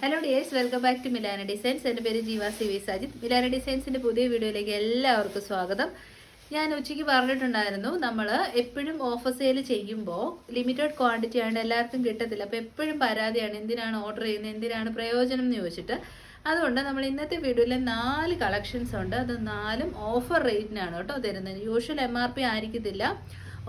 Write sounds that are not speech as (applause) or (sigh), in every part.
Hello dears welcome back to Milana designs എന്റെ പേര് Jeeva C V Sajith. Milana ഡിസൈൻസിന്റെ പുതിയ വീഡിയോയിലേക്ക് എല്ലാവർക്കും സ്വാഗതം. ഞാൻ ഉച്ചയ്ക്ക് പറഞ്ഞിട്ടുണ്ടായിരുന്നു നമ്മൾ എപ്പോഴും ഓഫർ സെയിൽ ചെയ്യുമ്പോൾ ലിമിറ്റഡ് ക്വാണ്ടിറ്റി ആണ് എല്ലാവർക്കും കിട്ടത്തില്ല. അപ്പോൾ എപ്പോഴും പരാതിയാണ് എന്തിനാണ് ഓർഡർ ചെയ്യുന്നത് എന്തിനാണ് പ്രയോജനം എന്ന് ചോദിച്ചിട്ട്. അതുകൊണ്ട് നമ്മൾ ഇന്നത്തെ വീഡിയോയിൽ നാല് കളക്ഷൻസ് ഉണ്ട്. അത് നാലും ഓഫർ റേറ്റിനാണ് കേട്ടോ തരുന്നത്. യൂഷ്വൽ എം ആർ പി ആയിരിക്കത്തില്ല.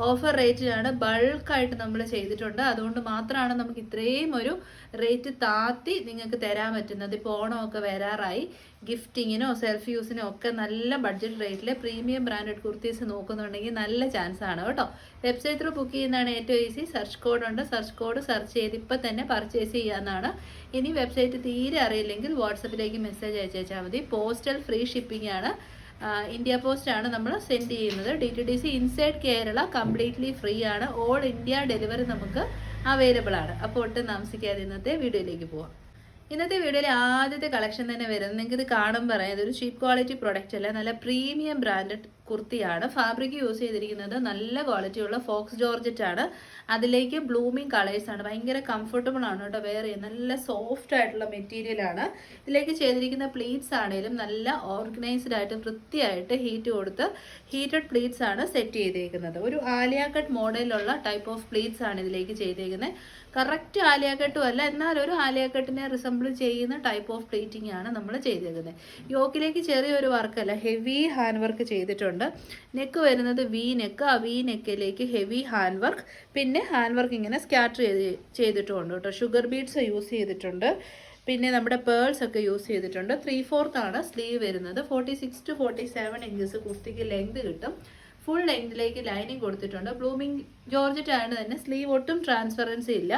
ഓഫർ റേറ്റിലാണ് ബൾക്കായിട്ട് നമ്മൾ ചെയ്തിട്ടുണ്ട്. അതുകൊണ്ട് മാത്രമാണ് നമുക്ക് ഇത്രയും ഒരു റേറ്റ് താത്തി നിങ്ങൾക്ക് തരാൻ പറ്റുന്നത്. ഇപ്പോൾ ഓണമൊക്കെ വരാറായി. ഗിഫ്റ്റിങ്ങിനോ സെൽഫ് യൂസിനോ ഒക്കെ നല്ല ബഡ്ജറ്റ് റേറ്റിൽ പ്രീമിയം ബ്രാൻഡഡ് കുർത്തീസ് നോക്കുന്നുണ്ടെങ്കിൽ നല്ല ചാൻസ് ആണ് കേട്ടോ. വെബ്സൈറ്റ് ത്രൂ ബുക്ക് ചെയ്യുന്നതാണ് ഏറ്റവും ഈസി സെർച്ച് കോഡ് ഉണ്ട്. സെർച്ച് കോഡ് സെർച്ച് ചെയ്ത് ഇപ്പം തന്നെ പർച്ചേസ് ചെയ്യാമെന്നാണ് ഇനി വെബ്സൈറ്റ് തീരെ അറിയില്ലെങ്കിൽ വാട്സപ്പിലേക്ക് മെസ്സേജ് അയച്ചാൽ മതി. പോസ്റ്റൽ ഫ്രീ ഷിപ്പിംഗ് ആണ്. ഇന്ത്യ പോസ്റ്റ് ആണ് നമ്മൾ സെൻഡ് ചെയ്യുന്നത്. D T D C inside Kerala completely free ആണ്. ഓൾ ഇന്ത്യ ഡെലിവറി നമുക്ക് അവൈലബിൾ ആണ്. അപ്പോൾ ഒട്ടും താമസിക്കാതെ ഇന്നത്തെ വീഡിയോയിലേക്ക് പോവാം. ഇന്നത്തെ വീഡിയോയിൽ ആദ്യത്തെ കളക്ഷൻ തന്നെ വരുന്നത്. നിങ്ങൾക്ക് ഇത് കാണുമ്പോൾ പറയാം ഇതൊരു ചീപ്പ് ക്വാളിറ്റി പ്രൊഡക്റ്റ് അല്ല. നല്ല പ്രീമിയം ബ്രാൻഡഡ് കുർത്തിയാണ്. ഫാബ്രിക് യൂസ് ചെയ്തിരിക്കുന്നത് നല്ല ക്വാളിറ്റിയുള്ള ഫോക്സ് ജോർജറ്റ് ആണ്. അതിലേക്ക് ബ്ലൂമിങ് കളേഴ്സ് ആണ്. ഭയങ്കര കംഫർട്ടബിൾ ആണ് കേട്ടോ വേറെ നല്ല സോഫ്റ്റ് ആയിട്ടുള്ള മെറ്റീരിയൽ ആണ്. ഇതിലേക്ക് ചെയ്തിരിക്കുന്ന പ്ലീറ്റ്സ് ആണെങ്കിലും നല്ല ഓർഗനൈസ്ഡ് ആയിട്ട് വൃത്തിയായിട്ട് ഹീറ്റ് കൊടുത്ത് ഹീറ്റഡ് പ്ലീറ്റ്സ് ആണ് സെറ്റ് ചെയ്തേക്കുന്നത്. ഒരു ആലിയ കട്ട് മോഡലിലുള്ള ടൈപ്പ് ഓഫ് പ്ലീറ്റ്സ് ആണ് ഇതിലേക്ക് ചെയ്തേക്കുന്നത്. കറക്റ്റ് ആലിയ കട്ടും അല്ല എന്നാൽ ഒരു ആലിയ കട്ടിനെ റിസംബിൾ ചെയ്യുന്ന ടൈപ്പ് ഓഫ് പ്ലീറ്റിംഗ് ആണ് നമ്മൾ ചെയ്തേക്കുന്നത്. യോക്കിലേക്ക് ചെറിയൊരു വർക്കല്ല ഹെവി ഹാൻഡ് വർക്ക് ചെയ്തിട്ടുണ്ട്. നെക്ക് വരുന്നത് വി നെക്ക്. ആ വി നെക്കിലേക്ക് ഹെവി ഹാൻഡ് വർക്ക് പിന്നെ ഹാൻഡ് വർക്ക് ഇങ്ങനെ സ്കാറ്റർ ചെയ്ത് ചെയ്തിട്ടുമുണ്ട് കേട്ടോ. ഷുഗർ ബീഡ്സ് യൂസ് ചെയ്തിട്ടുണ്ട്. പിന്നെ നമ്മുടെ പേൾസ് ഒക്കെ യൂസ് ചെയ്തിട്ടുണ്ട്. ത്രീ ഫോർത്താണ് സ്ലീവ് വരുന്നത്. Forty six to forty seven inches കുർത്തിക്ക് length കിട്ടും. ഫുൾ ലെങ്തിലേക്ക് ലൈനിങ് കൊടുത്തിട്ടുണ്ട്. ബ്ലൂമിങ് ജോർജറ്റ് ആണ് തന്നെ സ്ലീവ് ഒട്ടും ട്രാൻസ്പെറൻസി ഇല്ല.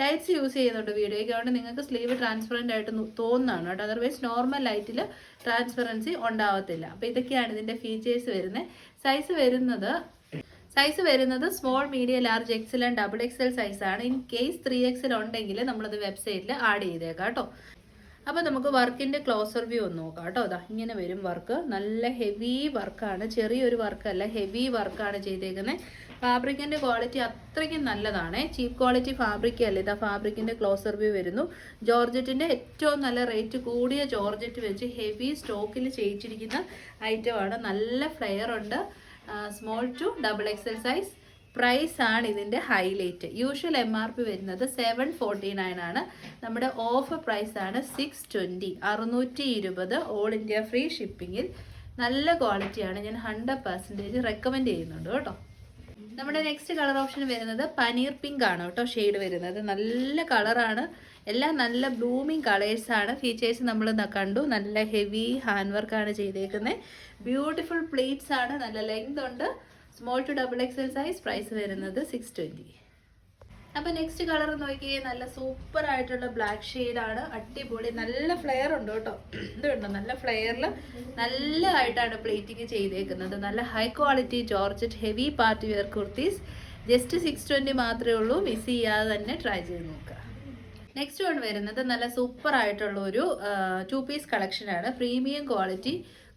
ലൈറ്റ്സ് യൂസ് ചെയ്യുന്നുണ്ട് വീഡിയോയ്ക്ക്. അതുകൊണ്ട് നിങ്ങൾക്ക് സ്ലീവ് ട്രാൻസ്പെറന്റ് ആയിട്ട് തോന്നുന്നതാണ് കേട്ടോ. അതർവൈസ് നോർമൽ ലൈറ്റിൽ ട്രാൻസ്പെറൻസി ഉണ്ടാവത്തില്ല. അപ്പോൾ ഇതൊക്കെയാണ് ഇതിന്റെ ഫീച്ചേഴ്സ് വരുന്നത്. സൈസ് വരുന്നത് സൈസ് വരുന്നത് small medium large XL and double XL size ആണ്. ഇൻ കേസ് ത്രീ എക്സൽ ഉണ്ടെങ്കിൽ നമ്മളത് വെബ്സൈറ്റിൽ ആഡ് ചെയ്തേക്കാം കേട്ടോ. അപ്പോൾ നമുക്ക് വർക്കിന്റെ ക്ലോസർ വ്യൂ ഒന്ന് നോക്കാം കേട്ടോ. അതാ ഇങ്ങനെ വരും വർക്ക്. നല്ല ഹെവി വർക്കാണ്. ചെറിയൊരു വർക്കല്ല ഹെവി വർക്കാണ് ചെയ്തേക്കുന്നത് ഫാബ്രിക്കിന്റെ ക്വാളിറ്റി അത്രയ്ക്കും നല്ലതാണ്. ചീപ്പ് ക്വാളിറ്റി ഫാബ്രിക് അല്ല ഇതാ ഫാബ്രിക്കിന്റെ ക്ലോസർ വ്യൂ വരുന്നു. ജോർജറ്റിന്റെ ഏറ്റവും നല്ല റേറ്റ് കൂടിയ ജോർജറ്റ് വെച്ച് ഹെവി സ്റ്റോക്കിൽ ചെയ്യിച്ചിരിക്കുന്ന ഐറ്റമാണ്. നല്ല ഫ്ലെയർ ഉണ്ട്. Small to double XL size. Price ആണ് ഇതിന്റെ highlight usual M R P വരുന്നത് സെവൻ ഫോർട്ടി നയൻ ആണ്. നമ്മുടെ ഓഫർ പ്രൈസ് ആണ് സിക്സ് ട്വന്റി അറുന്നൂറ്റി ഇരുപത് ഓൾ ഇന്ത്യ ഫ്രീ ഷിപ്പിങ്ങിൽ നല്ല ക്വാളിറ്റിയാണ് ഞാൻ ഹൺഡ്രഡ് പെർസെന്റേജ് റെക്കമെൻഡ് ചെയ്യുന്നുണ്ട് കേട്ടോ. നമ്മുടെ നെക്സ്റ്റ് കളർ ഓപ്ഷൻ വരുന്നത് പനീർ പിങ്ക് ആണ് കേട്ടോ ഷെയ്ഡ് വരുന്നത്. നല്ല കളറാണ് എല്ലാം നല്ല ബ്ലൂമിങ് കളേഴ്സാണ് ഫീച്ചേഴ്സ് നമ്മൾ കണ്ടു. നല്ല ഹെവി ഹാൻഡ് വർക്കാണ് ചെയ്തേക്കുന്നത് ബ്യൂട്ടിഫുൾ പ്ലേറ്റ്സ് ആണ്. നല്ല ലെങ്ത് ഉണ്ട്. Small to double XL size price വരുന്നത് സിക്സ് ട്വന്റി അപ്പൊ നെക്സ്റ്റ് കളർ നോക്കിയേ നല്ല സൂപ്പർ ആയിട്ടുള്ള ബ്ലാക്ക് ആണ്. അടിപൊളി നല്ല ഫ്ലെയർ ഉണ്ട് കേട്ടോ. ഇതുണ്ടോ നല്ല ഫ്ലെയറിൽ നല്ല ആയിട്ടാണ് പ്ലേറ്റിംഗ് ചെയ്തേക്കുന്നത്. നല്ല high quality georgette heavy party wear kurtis just six twenty മാത്രമേ ഉള്ളൂ. മിസ് ചെയ്യാതെ തന്നെ ട്രൈ ചെയ്ത് നോക്കുക. നെക്സ്റ്റ് വൺ വരുന്നത് നല്ല സൂപ്പർ ആയിട്ടുള്ള ഒരു ടു പീസ് കളക്ഷനാണ് premium quality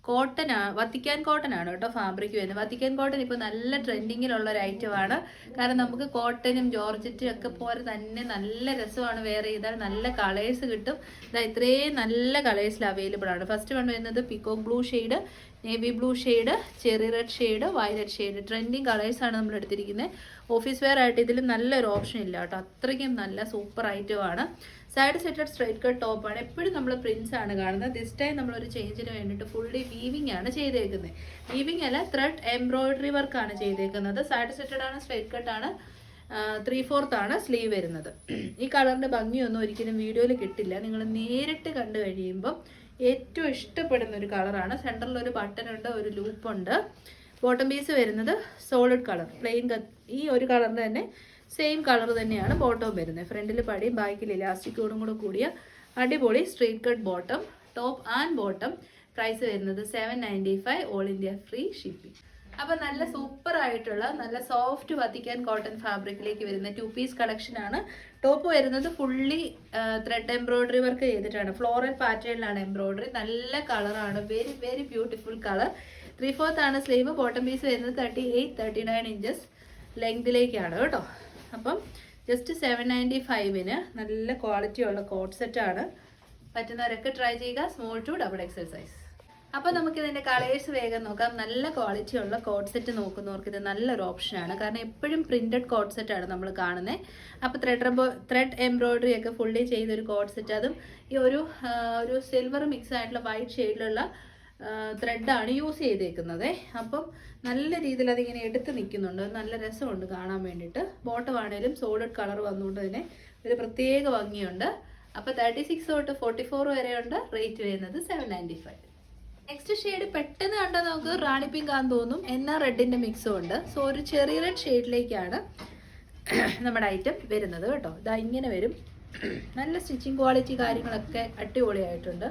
cotton Vatican cotton ആണ് കേട്ടോ ഫാബ്രിക് വരുന്നത്. വത്തിക്കാൻ കോട്ടൺ ഇപ്പോൾ നല്ല ട്രെൻഡിങ്ങിലുള്ള ഒരു ഐറ്റമാണ് കാരണം നമുക്ക് കോട്ടനും ജോർജറ്റും ഒക്കെ പോലെ തന്നെ നല്ല രസമാണ് വെയർ ചെയ്താൽ നല്ല കളേഴ്സ് കിട്ടും. ഇതാ ഇത്രയും നല്ല കളേഴ്സിൽ അവൈലബിൾ ആണ്. ഫസ്റ്റ് വൺ വരുന്നത് peacock blue shade navy blue shade cherry red shade violet shade trending കളേഴ്സാണ് നമ്മൾ എടുത്തിരിക്കുന്നത് ഓഫീസ് വെയർ ആയിട്ട് ഇതിൽ നല്ലൊരു ഓപ്ഷൻ ഇല്ല കേട്ടോ. അത്രയ്ക്കും നല്ല സൂപ്പർ ഐറ്റമാണ് സൈഡ് സെറ്റഡ് സ്ട്രൈറ്റ് കട്ട് ടോപ്പാണ് എപ്പോഴും നമ്മൾ പ്രിൻസ് ആണ് കാണുന്നത്. ദിസ് ടൈം ഒരു ചേഞ്ചിന് വേണ്ടിയിട്ട് ഫുള്ളി വീവിംഗ് ആണ് ചെയ്തേക്കുന്നത് വീവിംഗ് അല്ല ത്രെഡ് എംബ്രോയിഡറി വർക്കാണ് ചെയ്തേക്കുന്നത്. സൈഡ് സെറ്റഡ് ആണ് സ്ട്രൈറ്റ് കട്ട് ആണ്. ത്രീ ഫോർത്ത് ആണ് സ്ലീവ് വരുന്നത്. ഈ കളറിന്റെ ഭംഗിയൊന്നും ഒരിക്കലും വീഡിയോയിൽ കിട്ടില്ല. നിങ്ങൾ നേരിട്ട് കണ്ടു കഴിയുമ്പോൾ ഏറ്റവും ഇഷ്ടപ്പെടുന്ന ഒരു കളറാണ്. സെന്ററിൽ ഒരു ബട്ടൺ ഉണ്ട് ഒരു ലൂപ്പുണ്ട് ബോട്ടം പീസ് വരുന്നത് സോളിഡ് കളർ പ്ലെയിൻ ഈ ഒരു കളറിന് തന്നെ സെയിം കളർ തന്നെയാണ് ബോട്ടം വരുന്നത്. ഫ്രണ്ടിൽ പടിയും ബാക്കിൽ ഇലാസ്റ്റിക്കോടും കൂടെ കൂടിയ അടിപൊളി street cut bottom top and bottom price വരുന്നത് seven ninety five all India free shipping അപ്പം നല്ല സൂപ്പർ ആയിട്ടുള്ള നല്ല സോഫ്റ്റ് വത്തിക്കാൻ കോട്ടൺ ഫാബ്രിക്കിലേക്ക് വരുന്ന ടു പീസ് കളക്ഷൻ ആണ്. ടോപ്പ് വരുന്നത് ഫുള്ളി ത്രെഡ് എംബ്രോയിഡറി വർക്ക് ചെയ്തിട്ടാണ്. ഫ്ലോറൽ പാറ്റേണിലാണ് എംബ്രോയിഡറി നല്ല കളറാണ് very very beautiful colour three fourth ആണ് സ്ലീവ് ബോട്ടം പീസ് വരുന്നത് thirty eight thirty nine inches ലെങ്തിലേക്കാണ് കേട്ടോ. അപ്പം ജസ്റ്റ് സെവൻ നയന്റി ഫൈവിന് നല്ല ക്വാളിറ്റി ഉള്ള കോട്ട് സെറ്റാണ് പറ്റുന്നവരൊക്കെ ട്രൈ ചെയ്യുക. സ്മോൾ ടു ഡബിൾ എക്സസൈസ് അപ്പോൾ നമുക്കിതിന്റെ കളേഴ്സ് വേഗം നോക്കാം. നല്ല ക്വാളിറ്റി ഉള്ള കോട്ട് സെറ്റ് നോക്കുന്നവർക്ക് ഇത് നല്ലൊരു ഓപ്ഷനാണ് കാരണം എപ്പോഴും പ്രിന്റഡ് കോട്ട് സെറ്റാണ് നമ്മൾ കാണുന്നത് അപ്പോൾ ത്രെഡ് ത്രെഡ് എംബ്രോയിഡറി ഒക്കെ ഫുള്ളി ചെയ്തൊരു കോട്ട് സെറ്റ് അതും ഈ ഒരു ഒരു സിൽവർ മിക്സ് ആയിട്ടുള്ള വൈറ്റ് ഷെയ്ഡിലുള്ള ത്രെഡാണ് യൂസ് ചെയ്തേക്കുന്നത്. അപ്പം നല്ല രീതിയിൽ അതിങ്ങനെ എടുത്ത് നിൽക്കുന്നുണ്ട്. നല്ല രസമുണ്ട് കാണാൻ വേണ്ടിയിട്ട്. ബോട്ടം ആണെങ്കിലും സോളിഡ് കളർ വന്നുകൊണ്ട് തന്നെ ഒരു പ്രത്യേക ഭംഗിയുണ്ട്. അപ്പോൾ തേർട്ടി സിക്സ് തൊട്ട് ഫോർട്ടി ഫോർ വരെയുണ്ട്. റേറ്റ് വരുന്നത് seven ninety five next shade പെട്ടെന്ന് കണ്ടാൽ നമുക്ക് റാണി പിങ്ക് ആണെന്ന് തോന്നും. എന്നാൽ റെഡിന്റെ മിക്സും ഉണ്ട്. സോ ഒരു ചെറിയ റെഡ് ഷെയ്ഡിലേക്കാണ് നമ്മുടെ ഐറ്റം വരുന്നത് കേട്ടോ. ഇതാ ഇങ്ങനെ വരും. നല്ല സ്റ്റിച്ചിങ് ക്വാളിറ്റി കാര്യങ്ങളൊക്കെ അടിപൊളിയായിട്ടുണ്ട്.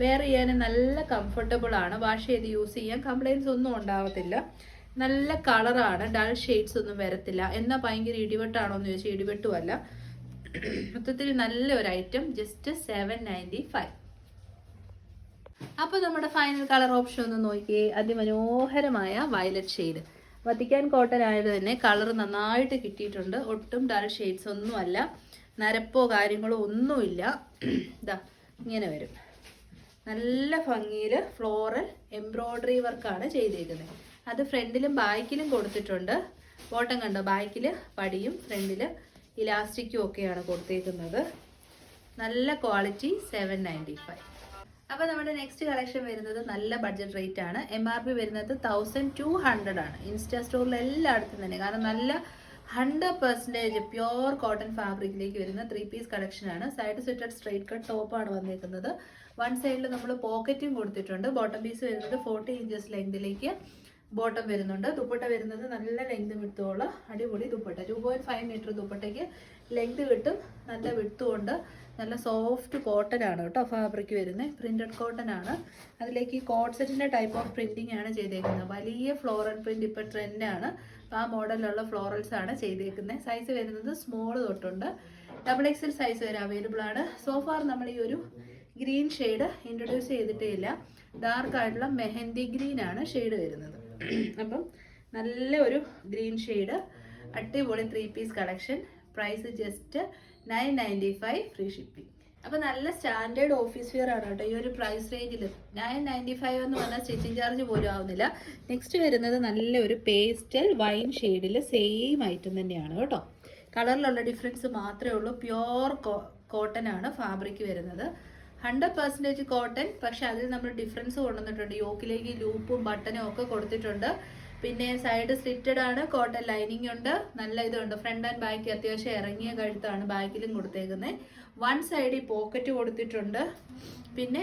വെയർ ചെയ്യാൻ നല്ല കംഫർട്ടബിൾ ആണ്. വാഷ് ചെയ്ത് യൂസ് ചെയ്യാൻ കംപ്ലൈൻസ് ഒന്നും ഉണ്ടാവത്തില്ല. നല്ല കളറാണ് ഡൾ ഷെയ്ഡ്സ് ഒന്നും വരത്തില്ല. എന്നാൽ ഭയങ്കര ഇടിവെട്ടാണോ എന്ന് ചോദിച്ചാൽ ഇടിവെട്ടുമല്ല മൊത്തത്തിൽ നല്ല ഒരു item just seven ninety five അപ്പോൾ നമ്മുടെ ഫൈനൽ കളർ ഓപ്ഷൻ ഒന്ന് നോക്കിയേ. അതിമനോഹരമായ വയലറ്റ് ഷെയ്ഡ് വത്തിക്കാൻ കോട്ടൺ ആയത് തന്നെ കളർ നന്നായിട്ട് കിട്ടിയിട്ടുണ്ട്. ഒട്ടും ഡൾ ഷെയ്ഡ്സ് ഒന്നുമല്ല. നരപ്പോ കാര്യങ്ങളോ ഒന്നുമില്ല. ഇതാ ഇങ്ങനെ വരും. നല്ല ഭംഗിയിൽ ഫ്ലോറൽ എംബ്രോയ്ഡറി വർക്കാണ് ചെയ്തേക്കുന്നത് അത് ഫ്രണ്ടിലും ബാക്കിലും കൊടുത്തിട്ടുണ്ട്. ബോട്ടം കണ്ടോ? ബാക്കിൽ പടിയും ഫ്രണ്ടിൽ ഇലാസ്റ്റിക്കും ഒക്കെയാണ് കൊടുത്തേക്കുന്നത്. നല്ല ക്വാളിറ്റി സെവൻ നയന്റി ഫൈവ് അപ്പോൾ നമ്മുടെ നെക്സ്റ്റ് കളക്ഷൻ വരുന്നത് നല്ല ബഡ്ജറ്റ് റേറ്റ് ആണ്. എം ആർ പി വരുന്നത് തൗസൻഡ് ടു ഹൺഡ്രഡ് ആണ്. ഇൻസ്റ്റാ സ്റ്റോറിൽ എല്ലായിടത്തും തന്നെ. കാരണം നല്ല ഹൺഡ്രഡ് പെർസെന്റേജ് പ്യോർ കോട്ടൺ ഫാബ്രിക്കിലേക്ക് വരുന്ന ത്രീ പീസ് കളക്ഷൻ ആണ്. സൈഡ് സെറ്റഡ് സ്ട്രൈറ്റ് കട്ട് ടോപ്പാണ് വന്നിരിക്കുന്നത് വൺ സൈഡിൽ നമ്മൾ പോക്കറ്റും കൊടുത്തിട്ടുണ്ട്. ബോട്ടം പീസ് വരുന്നത് ഫോർട്ടി ഇഞ്ചസ് ലെങ്തിലേക്ക് ബോട്ടം വരുന്നുണ്ട്. ദുപ്പട്ട വരുന്നത് നല്ല ലെങ്ത് വിട്ടുള്ള അടിപൊളി dupatta. Two point five metre ദുപ്പട്ടയ്ക്ക് length കിട്ടും. നല്ല വിട്ടും ഉണ്ട്. നല്ല സോഫ്റ്റ് കോട്ടൺ ആണ് കേട്ടോ ഫാബ്രിക് വരുന്നത് പ്രിന്റഡ് കോട്ടൺ ആണ്. അതിലേക്ക് ഈ കോട്ട് സെറ്റിന്റെ ടൈപ്പ് ഓഫ് പ്രിന്റിംഗ് ആണ് ചെയ്തേക്കുന്നത്. വലിയ ഫ്ലോറൽ പ്രിന്റ് ഇപ്പൊ ആണ്. ആ മോഡലിലുള്ള ഫ്ലോറൽസ് ആണ് ചെയ്തേക്കുന്നത്. സൈസ് വരുന്നത് സ്മോൾ തൊട്ടുണ്ട്. ഡബിൾ എക്സൽ സൈസ് വരെ അവൈലബിൾ ആണ്. സോഫാർ നമ്മൾ ഈ ഒരു ഗ്രീൻ ഷെയ്ഡ് ഇൻട്രൊഡ്യൂസ് ചെയ്തിട്ടേ ഇല്ല. ഡാർക്ക് ആയിട്ടുള്ള മെഹന്തി ഗ്രീൻ ആണ് ഷെയ്ഡ് വരുന്നത്. അപ്പം നല്ല ഒരു ഗ്രീൻ ഷെയ്ഡ് അടിപൊളി three piece collection price just nine ninety five free shipping അപ്പോൾ നല്ല സ്റ്റാൻഡേർഡ് ഓഫീസ് വെയർ ആണ് കേട്ടോ. ഈ ഒരു പ്രൈസ് റേഞ്ചിൽ നയൻ നയന്റി ഫൈവ് എന്ന് പറഞ്ഞാൽ സ്റ്റിച്ചിങ് ചാർജ് പോലും ആവുന്നില്ല. നെക്സ്റ്റ് വരുന്നത് നല്ലൊരു പേസ്റ്റൽ വൈൻ ഷെയ്ഡിൽ സെയിം ഐറ്റം തന്നെയാണ് കേട്ടോ. കളറിലുള്ള ഡിഫറൻസ് മാത്രമേ ഉള്ളൂ. പ്യോർ കോട്ടൺ ആണ് ഫാബ്രിക് വരുന്നത്. ഹൺഡ്രഡ് പെർസെന്റേജ് കോട്ടൺ പക്ഷേ അതിൽ നമ്മൾ ഡിഫറൻസ് കൊണ്ടുവന്നിട്ടുണ്ട്. യോക്കിലേക്ക് ലൂപ്പും ബട്ടനും ഒക്കെ കൊടുത്തിട്ടുണ്ട്. പിന്നെ സൈഡ് സ്ലിറ്റഡ് ആണ് കോട്ടൺ ലൈനിങ് ഉണ്ട് നല്ല ഇതുണ്ട്. ഫ്രണ്ട് ആൻഡ് ബാക്ക് അത്യാവശ്യം ഇറങ്ങിയ കഴുത്താണ് ബാക്കിലും കൊടുത്തേക്കുന്നത് വൺ സൈഡിൽ പോക്കറ്റ് കൊടുത്തിട്ടുണ്ട്. പിന്നെ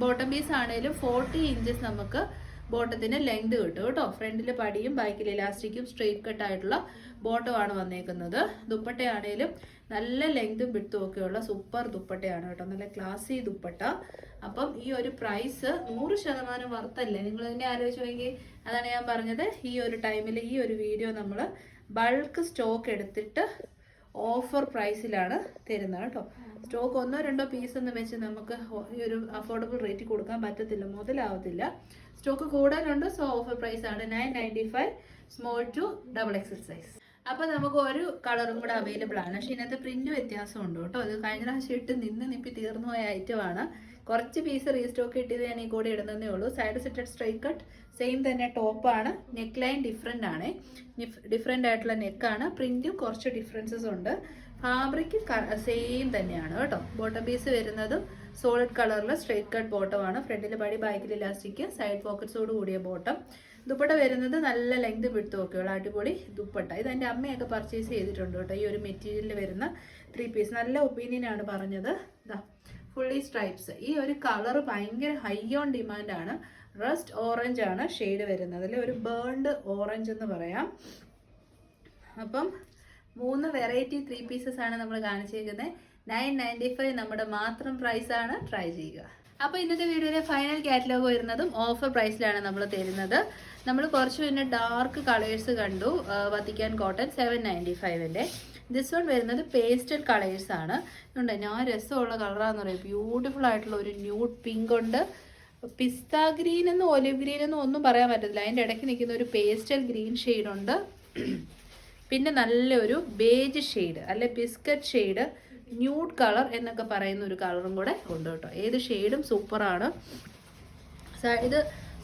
ബോട്ടം പീസ് ആണെങ്കിലും ഫോർട്ടി ഇഞ്ചസ് നമുക്ക് ബോട്ടത്തിന് ലെങ്ത് കിട്ടും കേട്ടോ. ഫ്രണ്ടിൽ പടിയും ബാക്കിൽ ഇലാസ്റ്റിക്കും സ്ട്രെയിറ്റ് കട്ട് ആയിട്ടുള്ള ബോട്ടമാണ് വന്നേക്കുന്നത്. ദുപ്പട്ടയാണേലും നല്ല ലെങ്തും വിട്ടും ഒക്കെയുള്ള സൂപ്പർ ദുപ്പട്ടയാണ് കേട്ടോ. നല്ല ക്ലാസി ദുപ്പട്ട. അപ്പം ഈ ഒരു പ്രൈസ് നൂറ് ശതമാനം വർത്തല്ലേ? നിങ്ങൾ തന്നെ ആലോചിച്ച് നോക്കി അതാണ് ഞാൻ പറഞ്ഞത്. ഈ ഒരു ടൈമിൽ ഈ ഒരു വീഡിയോ നമ്മൾ ബൾക്ക് സ്റ്റോക്ക് എടുത്തിട്ട് ഓഫർ പ്രൈസിലാണ് തരുന്നത് കേട്ടോ. സ്റ്റോക്ക് ഒന്നോ രണ്ടോ പീസ് എന്ന് വെച്ച് നമുക്ക് ഈ ഒരു അഫോർഡബിൾ റേറ്റ് കൊടുക്കാൻ പറ്റത്തില്ല മുതലാവത്തില്ല. സ്റ്റോക്ക് കൂടുതലുണ്ട് സോ ഓഫർ പ്രൈസ് ആണ് nine ninety five small to double XL size അപ്പോൾ നമുക്ക് ഒരു കളറും കൂടെ അവൈലബിൾ ആണ്. പക്ഷേ ഇതിനകത്ത് പ്രിന്റ് വ്യത്യാസമുണ്ട് കേട്ടോ. അത് കഴിഞ്ഞ പ്രാവശ്യം ഇട്ട് നിന്ന് നിപ്പി തീർന്നു പോയ ഐറ്റമാണ് കുറച്ച് പീസ് റീസ്റ്റോക്ക് കിട്ടിയത് ഞാൻ ഈ കൂടെ ഇടുന്നതേ ഉള്ളൂ. Side slitted straight cut same തന്നെ ടോപ്പാണ് നെക്ക് ലൈൻ ഡിഫറെന്റ് ആണ്. ഡിഫറെന്റ് ആയിട്ടുള്ള നെക്കാണ് പ്രിന്റും കുറച്ച് ഡിഫറൻസസ് ഉണ്ട്. ഫാബ്രിക് സെയിം തന്നെയാണ് കേട്ടോ. ബോട്ടം പീസ് വരുന്നതും സോളിഡ് കളറിൽ സ്ട്രേറ്റ് കട്ട് ബോട്ടമാണ് ഫ്രണ്ടിൽ പടി ബാക്കിൽ ഇലാസ്റ്റിക് സൈഡ് പോക്കറ്റ്സോട് കൂടിയ ബോട്ടം ദുപ്പട്ട വരുന്നത് നല്ല ലെങ്ത് വിടുത്ത് നോക്കിയുള്ള അടിപൊളി ദുപ്പട്ട. ഇത് എന്റെ അമ്മയൊക്കെ പർച്ചേസ് ചെയ്തിട്ടുണ്ട് കേട്ടോ. ഈ ഒരു മെറ്റീരിയലിൽ വരുന്ന ത്രീ പീസ് നല്ല ഒപ്പീനിയൻ ആണ് പറഞ്ഞത്. ഇതാ ഫുള്ളി സ്ട്രൈപ്സ് ഈ ഒരു കളർ ഭയങ്കര ഹൈ ഓൺ ഡിമാൻഡ് ആണ്. റസ്റ്റ് ഓറഞ്ച് ആണ് ഷെയ്ഡ് വരുന്നത്. അല്ലെ ഒരു ബേൺഡ് ഓറഞ്ച് എന്ന് പറയാം. അപ്പം മൂന്ന് വെറൈറ്റി ത്രീ പീസസ് ആണ് നമ്മൾ കാണിച്ചിരിക്കുന്നത് നയൻ നയന്റി ഫൈവ് നമ്മുടെ മാത്രം പ്രൈസ് ആണ്. ട്രൈ ചെയ്യുക. അപ്പോൾ ഇന്നത്തെ വീഡിയോയിലെ ഫൈനൽ കാറ്റലോഗ് വരുന്നതും ഓഫർ പ്രൈസിലാണ് നമ്മൾ തരുന്നത്. നമ്മൾ കുറച്ച് പിന്നെ ഡാർക്ക് കളേഴ്സ് കണ്ടു. വത്തിക്കാൻ കോട്ടൺ സെവൻ നയന്റി ഫൈവിന്റെ ദിസ് വൺ വരുന്നത് പേസ്റ്റൽ ആണ്. ഉണ്ട് ഞാൻ രസമുള്ള കളറാന്ന് പറയും. ബ്യൂട്ടിഫുൾ ആയിട്ടുള്ള ഒരു ന്യൂഡ് പിങ്ക് ഉണ്ട്. പിസ്ത ഗ്രീൻ എന്നും ഒലിവ് ഗ്രീൻ എന്നും ഒന്നും പറയാൻ പറ്റത്തില്ല. അതിന്റെ ഇടയ്ക്ക് നിൽക്കുന്ന ഒരു പേസ്റ്റൽ ഗ്രീൻ ഷെയ്ഡുണ്ട് പിന്നെ നല്ലൊരു ബേജ് ഷെയ്ഡ് അല്ലെ ബിസ്ക്കറ്റ് ഷെയ്ഡ് ന്യൂഡ് കളർ എന്നൊക്കെ പറയുന്ന ഒരു കളറും കൂടെ ഉണ്ട് കേട്ടോ. ഏത് ഷെയ്ഡും സൂപ്പറാണ് ഇത്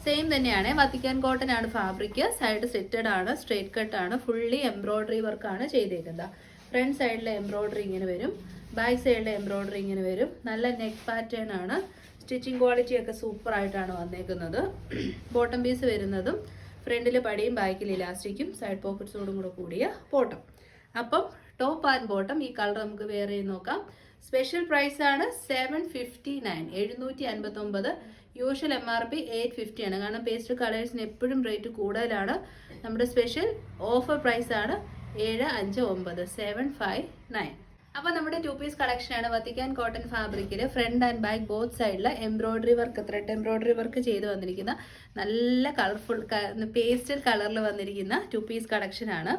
സെയിം തന്നെയാണ്. വത്തിക്കാൻ കോട്ടൺ ആണ് ഫാബ്രിക് സൈഡ് സെറ്റഡ് ആണ് സ്ട്രേറ്റ് കട്ട് ആണ് ഫുള്ളി എംബ്രോയിഡറി വർക്കാണ് ചെയ്തേക്കുന്നത്. ഫ്രണ്ട് സൈഡിലെ എംബ്രോയ്ഡറി ഇങ്ങനെ വരും. ബാക്ക് സൈഡിലെ എംബ്രോയ്ഡറി ഇങ്ങനെ വരും. നല്ല നെക്ക് പാറ്റേൺ ആണ്. സ്റ്റിച്ചിങ് ക്വാളിറ്റി ഒക്കെ സൂപ്പറായിട്ടാണ് വന്നേക്കുന്നത്. ബോട്ടം പീസ് വരുന്നതും ഫ്രണ്ടിൽ പടിയും ബാക്കിൽ ഇലാസ്റ്റിക്കും സൈഡ് പോക്കറ്റ്സോടും കൂടെ കൂടിയ ബോട്ടം അപ്പം ടോപ്പ് ആൻഡ് ബോട്ടം ഈ കളർ നമുക്ക് വേറെ നോക്കാം. സ്പെഷ്യൽ പ്രൈസ് ആണ് സെവൻ ഫിഫ്റ്റി നയൻ എഴുന്നൂറ്റി അൻപത്തി ഒമ്പത് usual M R P eight fifty ആണ്. കാരണം പേസ്റ്റൽ കളേഴ്സിന് എപ്പോഴും റേറ്റ് കൂടുതലാണ്. നമ്മുടെ സ്പെഷ്യൽ ഓഫർ പ്രൈസ് ആണ് ഏഴ് അഞ്ച് ഒമ്പത് സെവൻ ഫൈവ് നയൻ അപ്പോൾ നമ്മുടെ ടു പീസ് കളക്ഷൻ ആണ് വത്തിക്കാൻ കോട്ടൺ ഫാബ്രിക്കിൽ ഫ്രണ്ട് ആൻഡ് ബാക്ക് ബോത്ത് സൈഡിൽ embroidery work thread embroidery work ചെയ്ത് വന്നിരിക്കുന്ന നല്ല കളർഫുൾ പേസ്റ്റൽ കളറിൽ വന്നിരിക്കുന്ന ടു പീസ് കളക്ഷൻ ആണ്.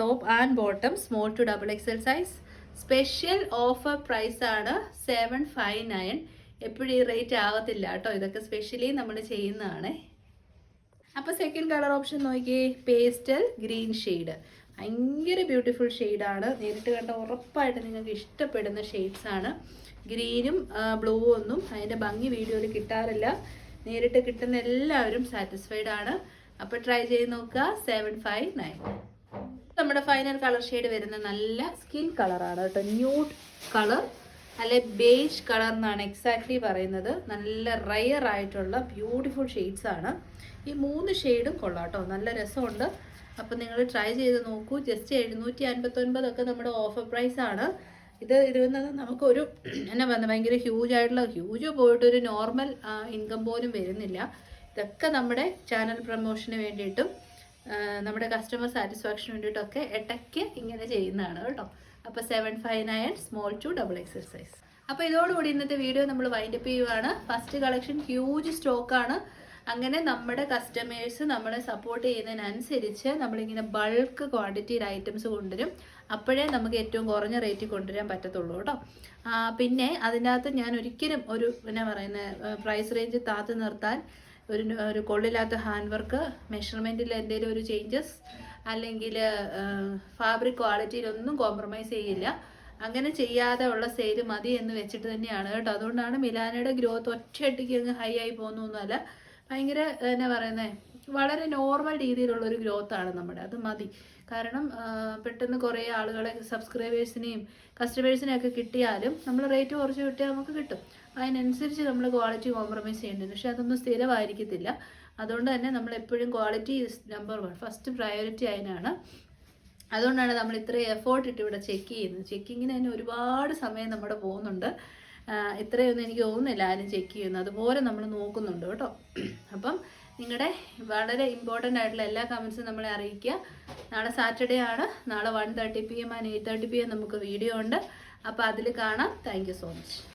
Top and bottom small to double XL size special offer price ആണ് സെവൻ ഫൈവ് നയൻ എപ്പോഴും ഈ റേറ്റ് ആവത്തില്ല കേട്ടോ. ഇതൊക്കെ സ്പെഷ്യലി നമ്മൾ ചെയ്യുന്നതാണ്. അപ്പോൾ സെക്കൻഡ് കളർ ഓപ്ഷൻ നോക്കി പേസ്റ്റൽ ഗ്രീൻ ഷെയ്ഡ് ഭയങ്കര ബ്യൂട്ടിഫുൾ ഷെയ്ഡാണ് നേരിട്ട് കണ്ട ഉറപ്പായിട്ട് നിങ്ങൾക്ക് ഇഷ്ടപ്പെടുന്ന ഷെയ്ഡ്സ് ആണ്. ഗ്രീനും ബ്ലൂ ഒന്നും അതിന്റെ ഭംഗി വീഡിയോയിൽ കിട്ടാറില്ല. നേരിട്ട് കിട്ടുന്ന എല്ലാവരും സാറ്റിസ്ഫൈഡ് ആണ്. അപ്പോൾ ട്രൈ ചെയ്ത് നോക്കുക. സെവൻ ഫൈവ് നയൻ നമ്മുടെ ഫൈനൽ കളർ ഷെയ്ഡ് വരുന്ന നല്ല സ്കിൻ കളറാണ് കേട്ടോ. ന്യൂഡ് കളർ അല്ലെ ബേജ് കളർ എന്നാണ് എക്സാക്ട്ലി പറയുന്നത്. നല്ല റയർ ആയിട്ടുള്ള ബ്യൂട്ടിഫുൾ ഷെയ്ഡ്സ് ആണ്. ഈ മൂന്ന് ഷെയ്ഡും കൊള്ളാം കേട്ടോ. നല്ല രസമുണ്ട്. അപ്പം നിങ്ങൾ ട്രൈ ചെയ്ത് നോക്കൂ. ജസ്റ്റ് എഴുന്നൂറ്റി അൻപത്തൊൻപതൊക്കെ നമ്മുടെ ഓഫർ പ്രൈസ് ആണ്. ഇത് ഇരുന്നത് നമുക്കൊരു (clears throat) എന്നാ പറയുന്നത് ഭയങ്കര ഹ്യൂജ് ആയിട്ടുള്ള ഹ്യൂജ് പോയിട്ട് ഒരു നോർമൽ ഇൻകം പോലും വരുന്നില്ല. ഇതൊക്കെ നമ്മുടെ ചാനൽ പ്രൊമോഷന് വേണ്ടിയിട്ടും നമ്മുടെ കസ്റ്റമർ സാറ്റിസ്ഫാക്ഷന് വേണ്ടിയിട്ടൊക്കെ ഇടയ്ക്ക് ഇങ്ങനെ ചെയ്യുന്നതാണ് കേട്ടോ. അപ്പോൾ seven five nine small to double XL size അപ്പോൾ ഇതോടുകൂടി ഇന്നത്തെ വീഡിയോ നമ്മൾ വൈൻഡപ്പ് ചെയ്യുവാണ്. ഫസ്റ്റ് കളക്ഷൻ ഹ്യൂജ് സ്റ്റോക്കാണ് അങ്ങനെ നമ്മുടെ കസ്റ്റമേഴ്സ് നമ്മളെ സപ്പോർട്ട് ചെയ്യുന്നതിനനുസരിച്ച് നമ്മളിങ്ങനെ ബൾക്ക് ക്വാണ്ടിറ്റിയിൽ ഐറ്റംസ് കൊണ്ടുവരും. അപ്പോഴേ നമുക്ക് ഏറ്റവും കുറഞ്ഞ റേറ്റിൽ കൊണ്ടുവരാൻ പറ്റത്തുള്ളൂ കേട്ടോ. പിന്നെ അതിനകത്ത് ഞാൻ ഒരിക്കലും ഒരു എന്നാ പറയുന്നത് പ്രൈസ് റേഞ്ച് താത്തു നിർത്താൻ ഒരു ഒരു കൊള്ളില്ലാത്ത ഹാൻഡ് വർക്ക് മെഷർമെന്റിൽ എന്തെങ്കിലും ഒരു ചേഞ്ചസ് അല്ലെങ്കിൽ ഫാബ്രിക് ക്വാളിറ്റിയിലൊന്നും കോംപ്രമൈസ് ചെയ്യില്ല. അങ്ങനെ ചെയ്യാതെ ഉള്ള സെയിൽ മതി എന്ന് വെച്ചിട്ട് തന്നെയാണ് കേട്ടോ. അതുകൊണ്ടാണ് മിലാനയുടെ ഗ്രോത്ത് ഒറ്റയടിക്ക് അങ്ങ് ഹൈ ആയി പോകുന്നൊന്നുമല്ല ഭയങ്കര എന്നാ പറയുന്നത് വളരെ നോർമൽ രീതിയിലുള്ള ഒരു ഗ്രോത്ത് ആണ് നമ്മുടെ. അത് മതി. കാരണം പെട്ടെന്ന് കുറേ ആളുകളെ സബ്സ്ക്രൈബേഴ്സിനെയും കസ്റ്റമേഴ്സിനെയൊക്കെ കിട്ടിയാലും നമ്മൾ റേറ്റ് കുറച്ച് കിട്ടിയാൽ നമുക്ക് കിട്ടും. അതിനനുസരിച്ച് നമ്മൾ ക്വാളിറ്റി കോംപ്രമൈസ് ചെയ്യേണ്ടത് പക്ഷെ അതൊന്നും സ്ഥിരമായിരിക്കത്തില്ല. അതുകൊണ്ട് തന്നെ നമ്മൾ എപ്പോഴും quality is number one first priority അതിനാണ്. അതുകൊണ്ടാണ് നമ്മൾ ഇത്രയും എഫേർട്ട് ഇട്ട് ഇവിടെ ചെക്ക് ചെയ്യുന്നത്. ചെക്കിങ്ങിന് തന്നെ ഒരുപാട് സമയം നമ്മുടെ പോകുന്നുണ്ട്. ഇത്രയൊന്നും എനിക്ക് തോന്നുന്നില്ല ആരും ചെക്ക് ചെയ്യുന്നു അതുപോലെ നമ്മൾ നോക്കുന്നുണ്ട് കേട്ടോ. അപ്പം നിങ്ങളുടെ വളരെ ഇമ്പോർട്ടന്റ് ആയിട്ടുള്ള എല്ലാ കമൻസും നമ്മളെ അറിയിക്കുക. നാളെ സാറ്റർഡേ ആണ്. നാളെ one thirty P M and eight thirty P M നമുക്ക് വീഡിയോ ഉണ്ട്. അപ്പോൾ അതിൽ കാണാം. Thank so much